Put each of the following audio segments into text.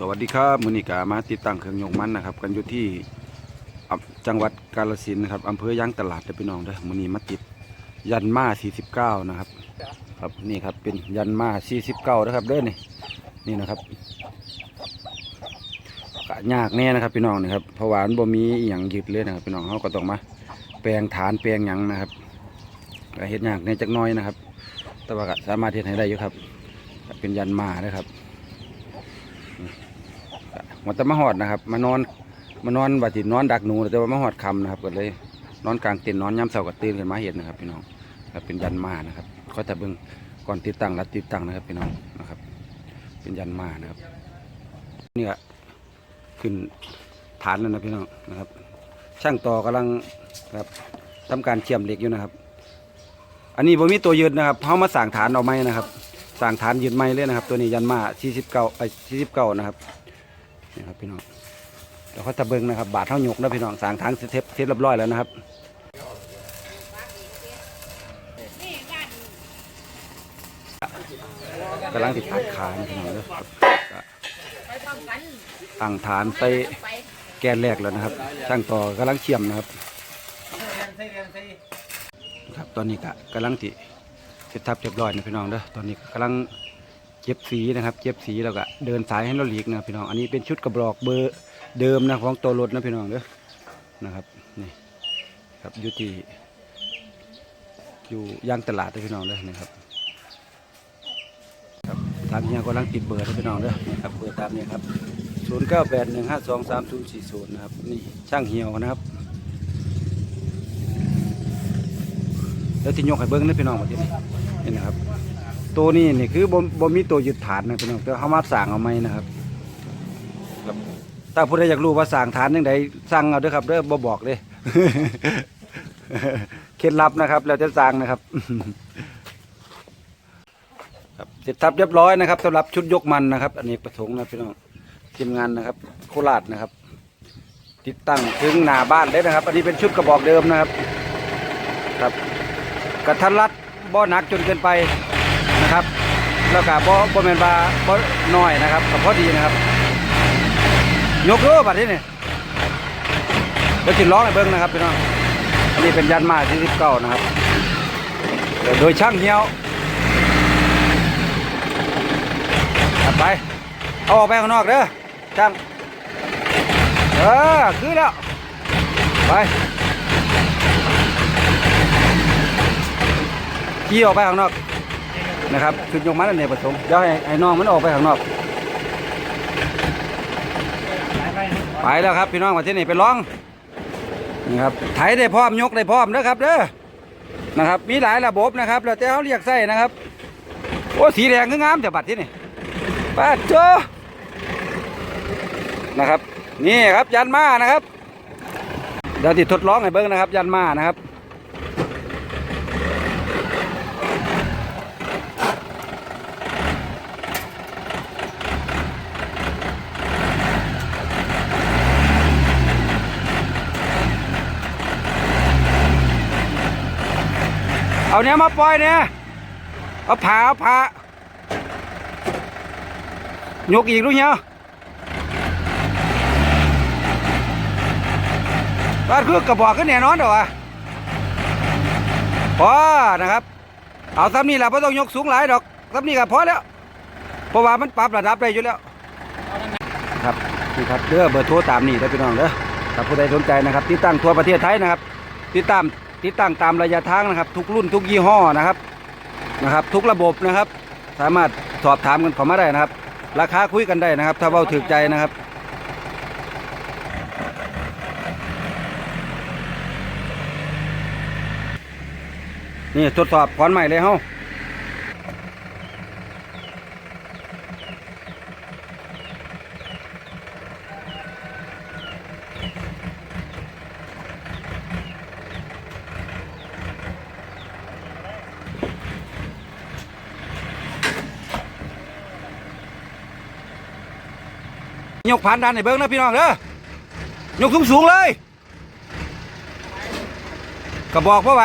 สวัสดีครับมือนิกามาติดตั้งเครื่องยกมันนะครับ กันอยู่ที่จังหวัดกาฬสินนะครับอำเภอยางตลาดเด้อพี่น้องเด้อมือนีมาติดยันมา49นะครับ ครับนี่ครับเป็นยันมา49นะครับเด้อนี่นี่นะครับกะยากแน่นะครับพี่น้องนะครับเพราะว่ามันบ่มีอหย่างยึดเลยนะครับพี่น้องเขาก็ต้องมา แปลงฐานแปลงหยังนะครับก็เฮ็ดยากในจักหน้อยนะครับ แต่ว่าก็สามารถเฮ็ดให้ได้อยู่ครับ เป็นยันมานะครับ มันจะมาหอดนะครับ มานอนมานอนบัดจินอนดักหนูแต่ว่ามาหอดคำนะครับก็เลย นอนกลางเต็นท์นอนย้ำเสากับตื่นขึ้นมาเห็นนะครับ พี่น้องครับเป็นยันมานะครับก็จะเบิ่งก่อนติดตั้งและติดตั้งนะครับพี่น้องนะครับ เป็นยันมานะครับนี่ก็ขึ้นฐานแล้วนะพี่น้องนะครับ ช่างต่อกำลังครับทำการเชื่อมเหล็กอยู่นะครับ อันนี้ผมมีตัวยืนนะครับเขามาสั่งฐานเอาไม้นะครับสั่งฐานยืนไม้เลยนะครับ ตัวนี้ยันมา49ไอ้49นะครับ นี่ครับพี่น้องเดี๋ยวเขาตะเบิงนะครับ บาทเท่าหยกนะพี่น้องสางทางเทปเทปเรียบร้อยแล้วนะครับกำลังติดตัดขานะพี่น้องเลยครับก็ตั้งฐานไปแกนแรกแล้วนะครับ ช่างต่อกำลังเชื่อมนะครับครับตอนนี้ก็กำลังติเสร็จทับเรียบร้อยนะพี่น้องเด้อตอนนี้กำลัง เจ็บสีนะครับเจ็บสีแล้วก็เดินสายให้เราหลีกนะพี่น้อง อันนี้เป็นชุดกระบอกเบอร์เดิมนะของตัวรถนะพี่น้องเด้อนะครับนี่ครับอยู่ที่อยู่ย่างตลาดนะพี่น้องเด้อนะครับครับทางนี้กำลังติดเบอร์นะพี่น้องเด้อนะครับเบอร์ตามนี้ครับศูนย์เก้าแปดหนึ่งห้าสองสามศูนย์สี่ศูนย์นะครับนี่ช่างเหี่ยวนะครับแล้วที่ยกให้เบิ้งนะพี่น้องหมดที่นี่นี่นะครับ ตัวนี้นี่คือบ่บ่มีตัวยึดฐานนะพี่น้องแต่เขามาสั่งเอาไหมนะครับครับถ้าผู้ใดอยากรู้ว่าสั่งฐานยังไงสั่งเอาเด้อครับเด้อบ่บอกเลยเคล็ดลับนะครับแล้วจะสั่งนะครับครับเสร็จทับเรียบร้อยนะครับสำหรับชุดยกมันนะครับ อันนี้ประสงค์นะพี่น้องทีมงานนะครับ โคราชนะครับ ติดตั้งถึงหน้าบ้านเลยนะครับ อันนี้เป็นชุดกระบอกเดิมนะครับ ครับกระทันรัดบ่หนักจนเกินไปนะ ครับ แล้วก็บ่บ่แม่นว่าบ่น้อยนะครับก็พอดีนะครับ ยกโลบัดนี้นี่เดี๋ยวสิร้องให้เบิ่งนะครับพี่น้องอันนี้เป็นยันมาที่19นะครับ โดยช่างเหี่ยวไป เอาออกไปข้างนอกเด้อช่างเออคือแล้ว ไปขี่ออกไปข้างนอก นะครับคือยกมันอันนี้ผสมเดี๋ยวให้ให้น้องมันออกไปข้างนอก ไปแล้วครับพี่น้องมาที่นี่ไปร้องนี่ครับไถได้พร้อมยกได้พร้อมนะครับเด้อนะครับมีหลายระบบนะครับแล้วแต่เขาเรียกไส้นะครับโอ้สีแดงคืองามแต่บัดที่นี่ป้าเจนะครับ นี่ครับยันมานะครับเดี๋ยวติดทดลองให้เบิ้งนะครับ ยันมานะครับ เอาเนี้ยมาปล่อยเนี่ยเอาผาเอาผายกอีกรู้เนี้ยบ้านคือกระบอกขึ้นแน่นอนเด้อวะพอนะครับ เอาซ้ำนี่แหละไม่ต้องยกสูงหลายดอกซ้ำนี่ก็พอแล้ว เพราะว่ามันปรับระดับได้อยู่แล้ว ครับนี่ครับเด้อเบอร์โทรตามนี่ได้อพี่น้องเด้อถ้าผู้ใดสนใจนะครับ ติดตั้งทั่วประเทศไทยนะครับ ติดตาม ติดตั้งตามระยะทางนะครับ ทุกรุ่นทุกยี่ห้อนะครับนะครับ ทุกระบบนะครับ สามารถสอบถามกันเข้ามาได้นะครับ ราคาคุยกันได้นะครับ ถ้าเว้าถึกใจนะครับนี่ทดสอบขอนใหม่เลยเฮ้า ยกผ่านดันในเบิ้งนะพี่น้องเด้อยกสูงสูงเลยกระบอกพ่อไหว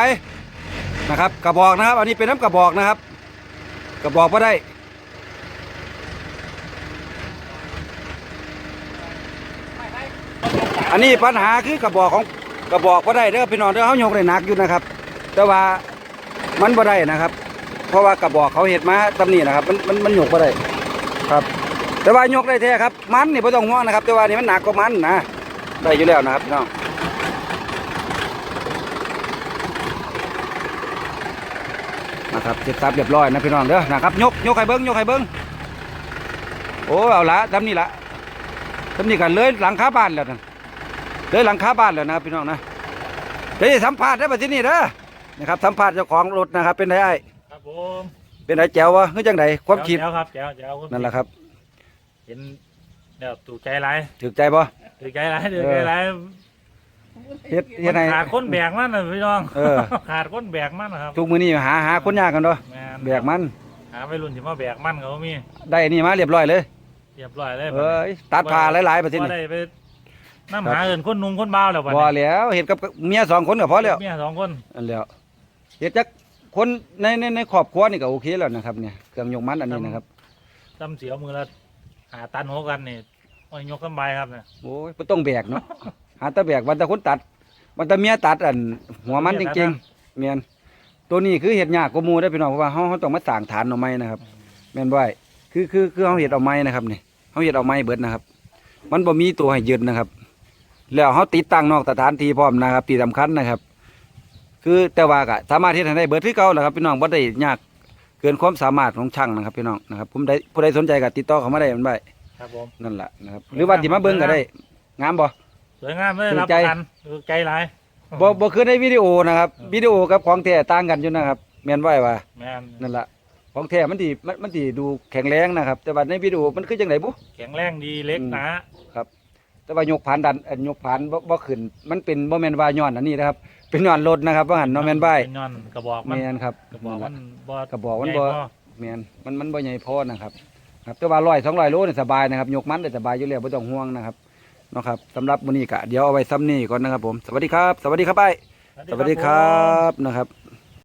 นะครับ กระบอกนะครับ อันนี้เป็นน้ำกระบอกนะครับ กระบอกก็ได้อันนี้ปัญหาคือกระบอกของกระบอกบ่ได้เด้อพี่น้องเด้อเฮายกได้หนักอยู่นะครับ แต่ว่ามันบ่ได้นะครับ เพราะว่ากระบอกเขาเฮ็ดมาตำนี้นะครับ มันมันมันยกบ่ได้ครับ แต่ว่ายกได้แท้ครับ มันนี่บ่ต้องห่วงนะครับ แต่ว่านี่มันหนักกว่ามันนะ ได้อยู่แล้วนะครับพี่น้องนะครับเสร็จสับเรียบร้อยนะพี่น้องเด้อนะครับ ยกยกให้เบิ้งยกให้เบิ้งโอ้เอาละทำนี่ละทำนี่กันเลยหลังคาบ้านแล้วนะเลยหลังคาบ้านแล้วนะครับพี่น้องนะเดี๋ยวจะสัมภาษณ์ได้ป่ะที่นี่เด้อนะครับสัมภาษณ์เจ้าของรถนะครับเป็นไงไอ้ครับผมเป็นไงแจ๋ววะเฮ้ยจังไดความคิดแจ๋วครับแจ๋วแจ๋วนั่นแหละครับ เห็นเดี๋ยวถูกใจไรถูกใจบ่ ถูกใจไรถูกใจไรเฮ็ดเฮ็ดให้ ขาดคนแบกมันนะพี่น้องเออ ขาดคนแบกมันนะครับทุกมื้อนี้หาหาคนยากกันเนาะแม่นแบกมัน หาไปรุ่นที่มาแบกมันเขามีได้อันนี้มาเรียบร้อยเลย เรียบร้อยเลยเอ้ยตัดผ่าหลายๆประเทศว่านี่ได้ไปน้ำหาเงินคนหนุ่มคนเบาวแล้วบัดบ่นี้แล้วเห็ดกับเมียสองคนก็พอแล้วเมียสองคนอันแล้วเห็ดจักคนในในในครอบครัวนี่ก็โอเคแล้วนะครับเนี่ยเครื่องยกมันอันนี้นะครับจำเสียวมือละ หาตันหัวกันนี่โอ้ยยกสบายครับเนี่ยโอ้ยบ่ต้องแบกเนาะหาแตะแบกวันแตะคนตัดวันแตะเมียตัดอันหัวมันจริงๆเมียนตัวนี้คือเห็ดยากกว่าหมู่ได้อพี่น้องเพราะว่าเฮาเฮาต้องมาสร้างฐานเอาไม้นะครับแม่นบ่ไอ้คือคือคือเฮาเห็ดเอาไม้นะครับนี่เฮาเห็ดเอาไม้เบิดนะครับ มันบ่มีตัวให้ยึดนะครับ แล้วเฮาติดตั้งนอกสถานที่พร้อมนะครับที่สำคัญนะครับ คือแต่ว่าก็สามารถเฮ็ดให้ได้เบิดคือเก่าแหละครับพี่น้องบ่ได้ยากเกินความสามารถของช่างนะครับพี่น้องนะครับผมได้ผู้ใดสนใจก็ติดต่อเข้ามาได้มันไปครับผมนั่นแหละนะครับ หรือว่าที่มาเบิ่งก็ได้ งามบ่สวยงามเลยถูกรับใจประกันถูกใจหลายบ่บ่คือในวิดีโอนะครับวิดีโอกับของแท้ต่างกันอยู่นะครับแม่นบ่ไอ้ว่าแม่นนั่นแหละของแท้มันสิมันมันสิดูแข็งแรงนะครับ แต่ว่าในวิดีโอมันคือจังไดบุแข็งแรงดีเล็กอืมหนาแต่ว่ายกผานดันเอ่อยกผานบ่บ่ขึ้น มันเป็นบ่แม่นว่าย้อนอันนี้นะครับ เป็นย้อนรถนะครับว่าหันเนาะแม่นบ่ายเป็นย้อนกระบอกมันแม่นครับกระบอกมันบ่กระบอกมันใหญ่บ่พอแม่นมันมันบ่ใหญ่พอนะครับครับแต่ว่า100 200โลนี่สบายนะครับยกมันได้สบายอยู่แล้วบ่ต้องห่วงนะครับเนาะครับสำหรับมื้อนี้ก็เดี๋ยวเอาไว้ซ้ำนี้ก่อนนะครับผมสวัสดีครับ สวัสดีครับไอ้สวัสดีครับนะครับ